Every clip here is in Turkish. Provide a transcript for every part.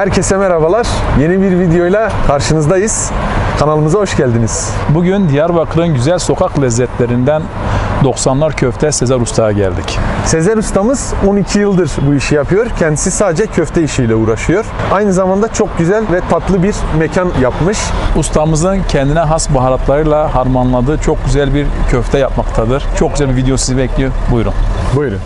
Herkese merhabalar. Yeni bir videoyla karşınızdayız. Kanalımıza hoş geldiniz. Bugün Diyarbakır'ın güzel sokak lezzetlerinden 90'lar köfte Sezer Usta'ya geldik. Sezer ustamız 12 yıldır bu işi yapıyor. Kendisi sadece köfte işiyle uğraşıyor. Aynı zamanda çok güzel ve tatlı bir mekan yapmış. Ustamızın kendine has baharatlarıyla harmanladığı çok güzel bir köfte yapmaktadır. Çok güzel bir video sizi bekliyor. Buyurun. Buyurun.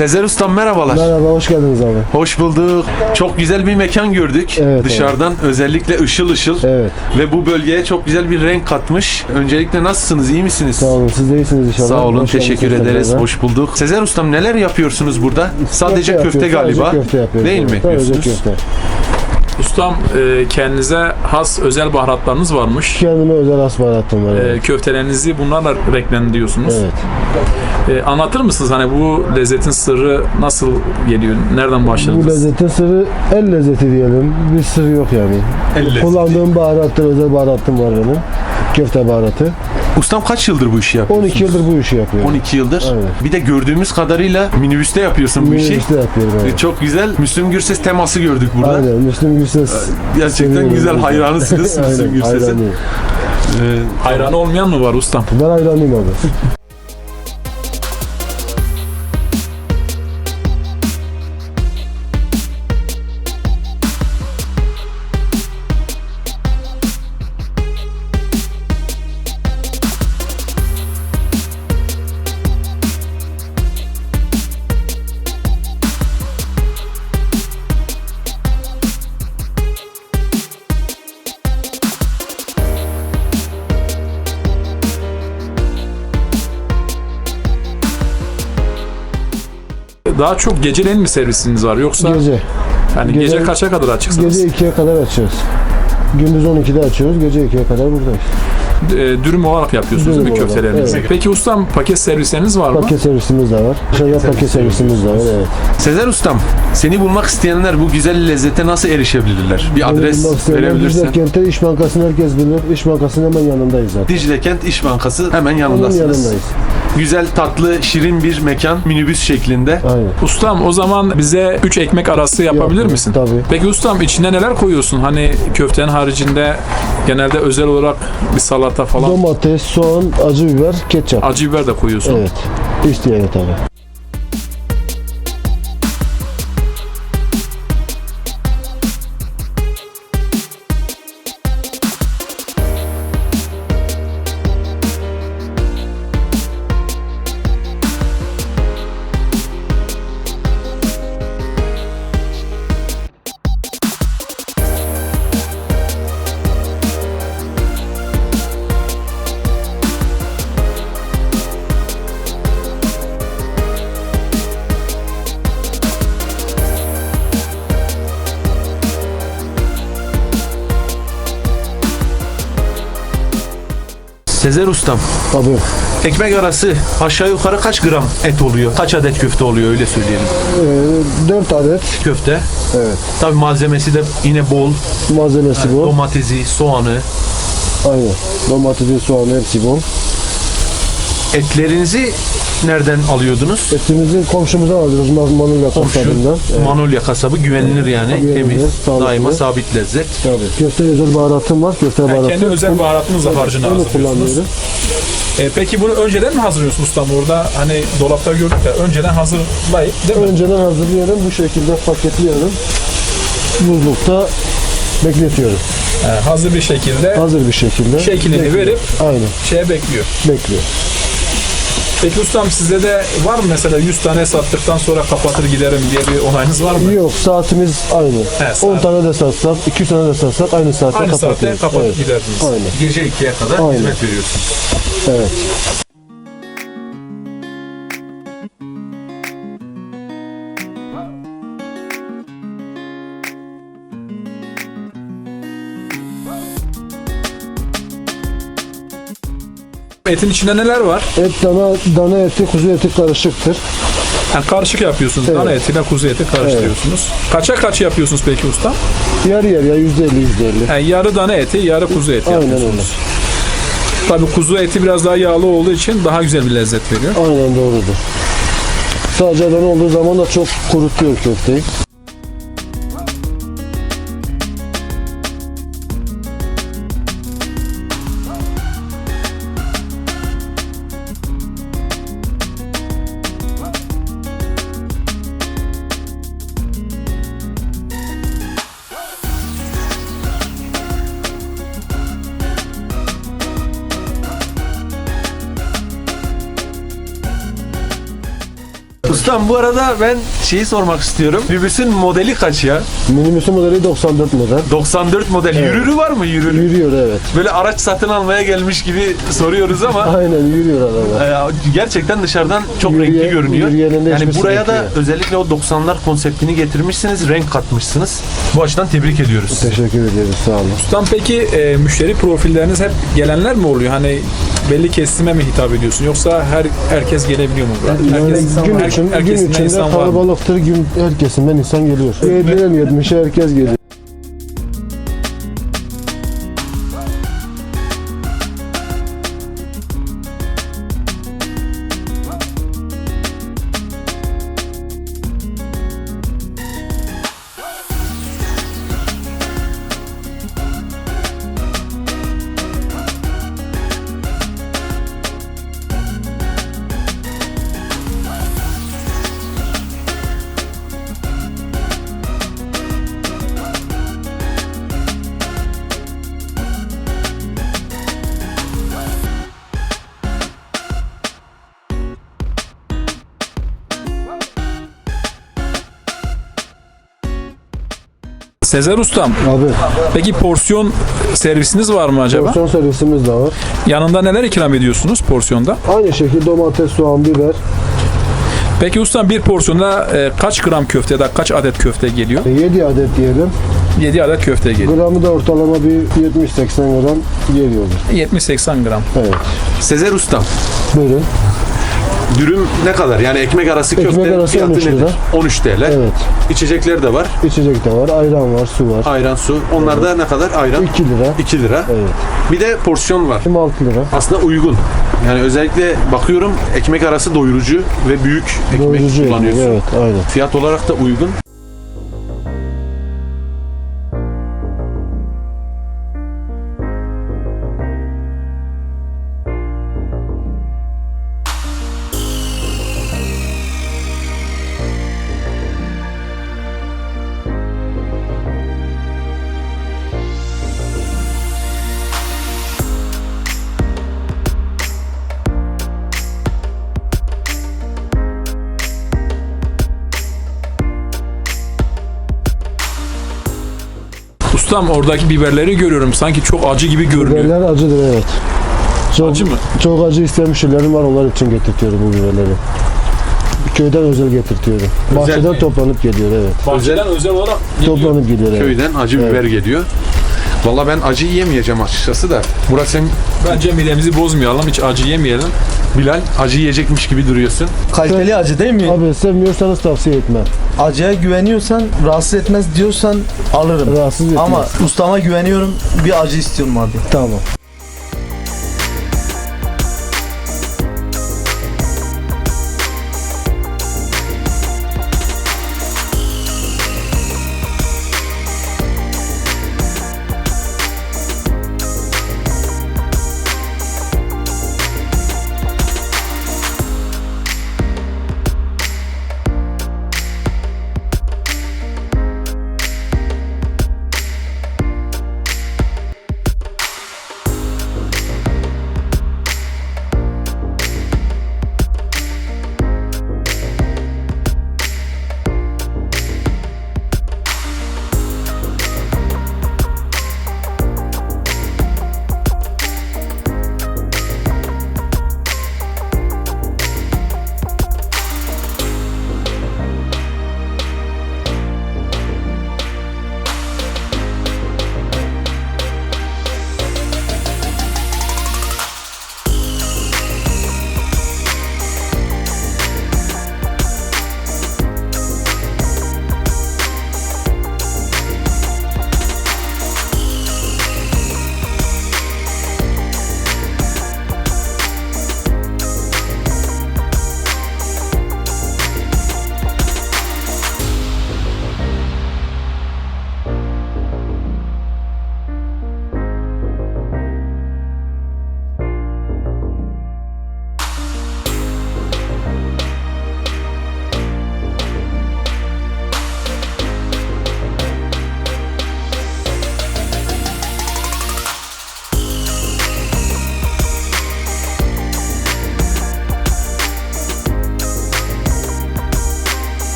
Sezer ustam merhabalar. Merhaba, hoş geldiniz abi. Hoş bulduk. Çok güzel bir mekan gördük. Evet, Dışarıdan özellikle ışıl ışıl. Evet, Ve bu bölgeye çok güzel bir renk katmış. Öncelikle nasılsınız? iyi misiniz? sağ olun. Siz de iyisiniz inşallah. Sağ olun, Hoş teşekkür geldiniz ederiz. Hoş bulduk. Sezer Ustam neler yapıyorsunuz burada? Sadece Köfte yapıyoruz, galiba. Sadece köfte yapıyoruz. Değil mi. Sadece yapıyorsunuz? köfte. Ustam e, kendinize has özel baharatlarınız varmış. Kendime özel has baharatım var. E, evet. köftelerinizi bunlarla renklendiriyorsunuz. Evet. E, anlatır mısınız hani bu lezzetin sırrı nasıl geliyor? Nereden Bu başladınız? lezzetin sırrı el lezzeti diyelim. Bir sırrı yok yani. El lezzeti. Kullandığım baharattır, özel baharatım var benim. Köfte baharatı. Ustam kaç yıldır bu işi yapıyorsunuz? 12 yıldır bu işi yapıyorum. 12 yıldır. Aynen. Bir de gördüğümüz kadarıyla minibüste yapıyorsun bu işi. Minibüste yapıyorum. E, Evet. Çok güzel. Müslüm Gürses teması gördük burada. Aynen. Müslüm Gürses. Gerçekten seviyorum. güzel hayranısınız Aynen, Müslüm Gürses'in. hayranıyım. Ee, Hayranı olmayan mı var ustam? Ben hayranıyım abi. Daha çok geceleyin mi servisiniz var yoksa Gece. yani gece, gece- kaça kadar açıksınız? Gece 2'ye kadar açıyoruz. Gündüz 12'de açıyoruz. Gece 2'ye kadar buradayız. E, dürüm olarak yapıyorsunuz Dürüm değil mi köftelerinizi? evet. Peki ustam paket servisleriniz var mı? Paket servisimiz de var. Dışarıya paket servisimiz de var. Evet. Sezer Ustam, seni bulmak isteyenler bu güzel lezzete nasıl erişebilirler? Bir adres Bak, Dicle verebilirsen. Kent'te İş Bankası'nı herkes bilir. İş Bankası'nın hemen yanındayız zaten. Dicle Kent İş Bankası hemen yanındasınız. yanındayız. Güzel, tatlı, şirin bir mekan, minibüs şeklinde. Aynen. Ustam o zaman bize 3 ekmek arası yapabilir Yapıyorum, misin? tabii. Peki ustam içine neler koyuyorsun? Hani köftenin haricinde genelde özel olarak bir salata falan Domates, soğan, acı biber, ketçap. acı biber de koyuyorsun. Evet. İsteyene tabii. Sezer Ustam, Tabii. ekmek arası aşağı yukarı kaç gram et oluyor? Kaç adet köfte oluyor öyle söyleyelim. Ee, 4 adet. Köfte. Evet. Tabii malzemesi de yine bol. Malzemesi bu. Domatesi, soğanı. Aynen. Domatesi, soğanı hepsi bon. Etlerinizi nereden alıyordunuz? Etimizi komşumuzdan alıyoruz. Man- Manolya kasabından. Evet. Manolya kasabı güvenilir yani. Güvenilir, Temiz, sağlıklı. daima sabit lezzet. Tabii. Köfte özel baharatım var. Köfte Yani baharatı. kendi özel baharatınızla harcını Onu hazırlıyorsunuz. kullanıyorum. E, peki bunu önceden mi hazırlıyorsunuz ustam? Orada hani dolapta gördük ya önceden hazırlayıp değil mi? Önceden hazırlıyorum. Bu şekilde paketliyorum. Buzlukta bekletiyorum. E, hazır bir şekilde Hazır bir şekilde. şeklini Bekliyor. verip Aynen. şeye bekliyor. Bekliyor. Peki ustam sizde de var mı mesela 100 tane sattıktan sonra kapatır giderim diye bir onayınız var mı? Yok saatimiz aynı. He, saat. 10 tane de satsak, 2 tane de satsak aynı saatte Aynı saatte kapatıyoruz. kapatıp Evet. giderdiniz. Aynen. Gece 2'ye kadar Aynen. hizmet veriyorsunuz. Evet. Etin içinde neler var? Et dana, dana eti, kuzu eti karışıktır. Yani karışık yapıyorsunuz. Evet. Dana etiyle kuzu eti karıştırıyorsunuz. Kaça kaç yapıyorsunuz peki usta? Yarı yarıya yüzde elli, yüzde elli. Yani yarı dana eti, yarı kuzu eti Aynen yapıyorsunuz. Tabii kuzu eti biraz daha yağlı olduğu için daha güzel bir lezzet veriyor. Aynen doğrudur. Sadece dana olduğu zaman da çok kurutuyor köfteyi. Ustam bu arada ben şeyi sormak istiyorum. Minibüsün modeli kaç ya? Minibüsü modeli 94 model. 94 model. Yürürü var mı yürürü? Yürüyor evet. Böyle araç satın almaya gelmiş gibi soruyoruz ama Aynen yürüyor araba. e, gerçekten dışarıdan çok Yürüye- renkli görünüyor. Yani buraya da yok. özellikle o 90'lar konseptini getirmişsiniz, renk katmışsınız. Bu açıdan tebrik ediyoruz. Teşekkür ediyoruz sağ olun. Ustam peki e, müşteri profilleriniz hep gelenler mi oluyor? Hani belli kesime mi hitap ediyorsun? Yoksa her herkes gelebiliyor mu? buraya? Yani Herkes, gün, her- için, gün herkesinden içinde insan var mı? kalabalıktır. Gün her kesimden insan geliyor. 7'den 70'e herkes geliyor. Sezer Ustam, Abi peki porsiyon servisiniz var mı acaba? porsiyon servisimiz de var. Yanında neler ikram ediyorsunuz porsiyonda? Aynı şekilde domates, soğan, biber. Peki ustam bir porsiyonda e, kaç gram köfte ya da kaç adet köfte geliyor? 7 adet diyelim. 7 adet köfte geliyor. Gramı da ortalama bir 70-80 gram geliyordur. 70-80 gram. Evet. Sezer Ustam, Buyurun. Dürüm ne kadar? Yani ekmek arası Ekmek köfte arası fiyatı 13 nedir? lira. 13 TL. Evet. İçecekler de var. İçecek de var. Ayran var, su var. Ayran, su. Onlar da ne kadar? Ayran 2 lira. 2 lira. Evet. Bir de porsiyon var. 26 lira. Aslında uygun. Yani özellikle bakıyorum ekmek arası doyurucu ve büyük ekmek Doyurucu kullanıyorsun. ekmek, Evet, aynen. Fiyat olarak da uygun. Ustam oradaki biberleri görüyorum. Sanki çok acı gibi görünüyor. Biberler acıdır evet. Çok, Acı mı? Çok acı isteyen müşterilerim var. Onlar için getirtiyorum bu biberleri. Köyden özel getirtiyorum. Bahçeden mi? toplanıp geliyor evet. Bahçeden özel olarak geliyor. Toplanıp geliyor evet. Köyden acı Evet. biber geliyor. Valla ben acı yiyemeyeceğim açıkçası da. Murat sen Bence midemizi bozmayalım. Hiç acı yemeyelim. Bilal acı yiyecekmiş gibi duruyorsun. Kaliteli acı değil mi? Abi sevmiyorsanız tavsiye etmem. Acıya güveniyorsan, rahatsız etmez diyorsan alırım. Rahatsız etmez. Ama ustama güveniyorum, bir acı istiyorum abi. Tamam.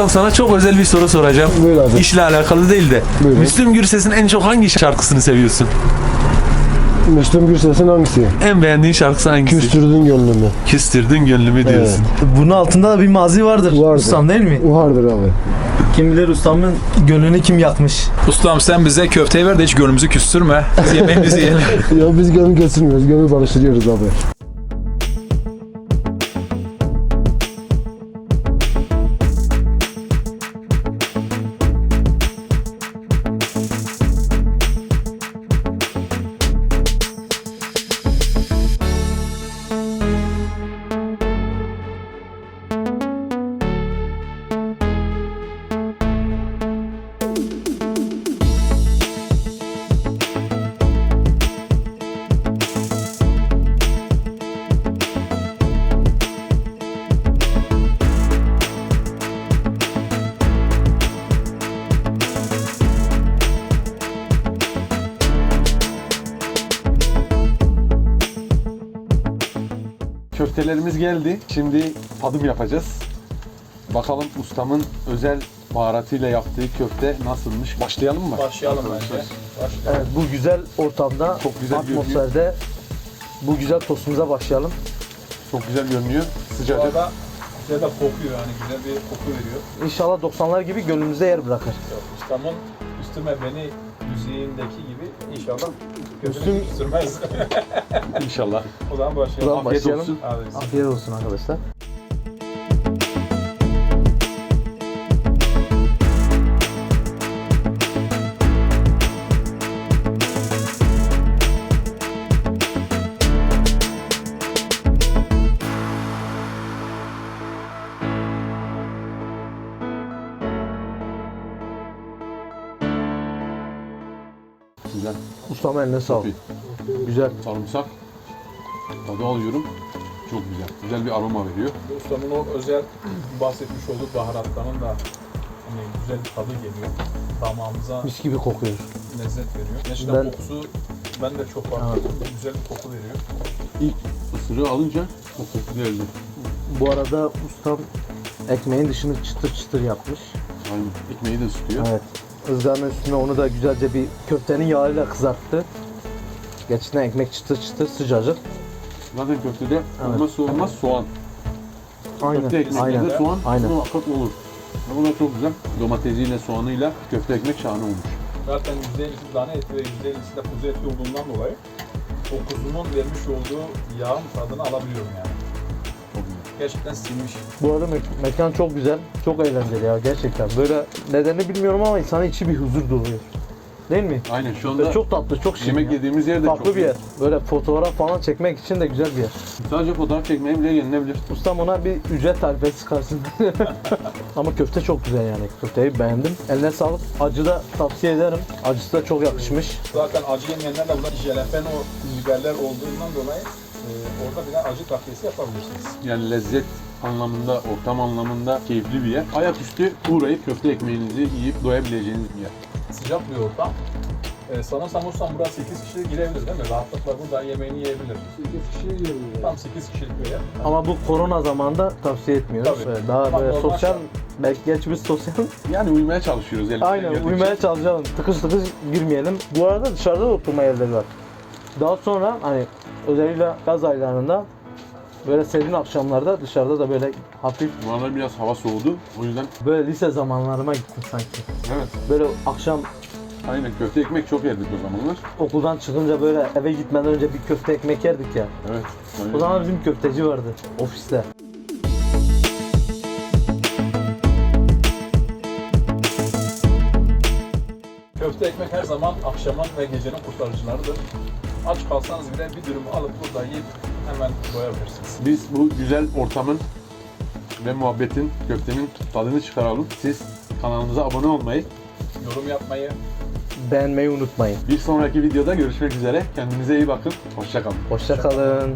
Ustam sana çok özel bir soru soracağım. Buyur abi. İşle alakalı değil de. Buyurun. Müslüm Gürses'in en çok hangi şarkısını seviyorsun? Müslüm Gürses'in hangisi? En beğendiğin şarkısı hangisi? Küstürdün gönlümü. Küstürdün gönlümü diyorsun. Bunun altında da bir mazi vardır. Vardır. Ustam değil mi? Vardır abi. Kim bilir ustamın gönlünü kim yakmış. Ustam sen bize köfteyi ver de hiç gönlümüzü küstürme. Biz yemeğimizi yiyelim. Ya biz gönül kesilmiyoruz, gönül barıştırıyoruz abi. Köftelerimiz geldi. Şimdi tadım yapacağız. Bakalım ustamın özel baharatıyla yaptığı köfte nasılmış? Başlayalım mı? Başlayalım bence. Evet bu güzel ortamda, Çok güzel atmosferde bu güzel tostumuza başlayalım. Çok güzel görünüyor. Bu Sıcacık. arada güzel de kokuyor yani güzel bir koku veriyor. İnşallah 90'lar gibi gönlümüzde yer bırakır. Ustamın üstüme beni müziğindeki gibi inşallah Üstüm- küstürmez. İnşallah. o zaman başlayalım. Buradan Afiyet başlayalım. olsun. Abi Afiyet olsun arkadaşlar. Güzel. Ustam eline sağlık. Güzel. Sarımsak. Tadı alıyorum. Çok güzel. Güzel bir aroma veriyor. Ustamın o özel bahsetmiş olduğu baharatların da hani güzel bir tadı geliyor. Damağımıza Mis gibi kokuyor. lezzet veriyor. Gerçekten Ben- kokusu ben de çok farklı. Güzel bir koku veriyor. İlk ısırığı alınca o koku geldi. Bu arada ustam ekmeğin dışını çıtır çıtır yapmış. Aynen. Ekmeği de ısıtıyor. Evet. Izgaranın üstüne onu da güzelce bir köftenin yağıyla kızarttı. Gerçekten ekmek çıtır çıtır sıcacık. Zaten köftede olmazsa olmaz soğan. Aynen. Köfte ekmekte Aynen. de soğan Aynen. muhakkak olur. Ve Bu da çok güzel. Domatesiyle, soğanıyla köfte ekmek şahane olmuş. Zaten %50'si dana eti ve %50'si de kuzu eti olduğundan dolayı o kuzunun vermiş olduğu yağın tadını alabiliyorum yani. Çok güzel. Gerçekten silmiş. Bu arada me- mekan çok güzel. Çok eğlenceli ya gerçekten. Böyle nedenini bilmiyorum ama insanın içi bir huzur doluyor. Değil mi? Aynen şu Ve anda çok tatlı, çok şirin yemek ya. yediğimiz yer de Farklı çok bir yer. Böyle fotoğraf falan çekmek için de güzel bir yer. Sadece fotoğraf çekmeye bile gelinebilir. Ustam ona bir ücret tarifesi çıkarsın. Ama köfte çok güzel yani. Köfteyi beğendim. Eline sağlık. Acı da tavsiye ederim. Acısı da çok yakışmış. Zaten acı yemeyenler de burada jalapeno biberler olduğundan dolayı e, orada bile acı takviyesi yapabilirsiniz. Yani lezzet anlamında, ortam anlamında keyifli bir yer. Ayaküstü uğrayıp köfte ekmeğinizi yiyip doyabileceğiniz bir yer. Sıcak bir ortam. E, sanırsam ustam burası 8 kişi girebilir değil mi? Rahatlıkla burada yemeğini yiyebilir. 8 kişi yiyebilir. Tam 8 kişilik bir yer. Ama bu korona zamanında tavsiye etmiyoruz. Tabii. Böyle Daha böyle normal sosyal, şart. belki geç biz sosyal. Yani uyumaya çalışıyoruz. elimizden Aynen geldiğince. uyumaya çalışalım. Tıkış tıkış girmeyelim. Bu arada dışarıda da oturma yerleri var. Daha sonra hani özellikle yaz aylarında böyle serin akşamlarda dışarıda da böyle hafif Bu aralar biraz hava soğudu. O yüzden böyle lise zamanlarıma gittim sanki. evet. Böyle akşam Aynen köfte ekmek çok yerdik o zamanlar. okuldan çıkınca böyle eve gitmeden önce bir köfte ekmek yerdik ya. Evet. O zaman bizim köfteci vardı ofiste. Köfte ekmek her zaman akşamın ve gecenin kurtarıcılarıdır. Aç kalsanız bile bir dürüm alıp burada yiyip hemen doyabilirsiniz. Biz bu güzel ortamın ve muhabbetin, köftenin tadını çıkaralım. Siz kanalımıza abone olmayı, Yorum yapmayı, Beğenmeyi unutmayın. bir sonraki videoda görüşmek üzere. Kendinize iyi bakın. Hoşçakalın. Hoşça kalın.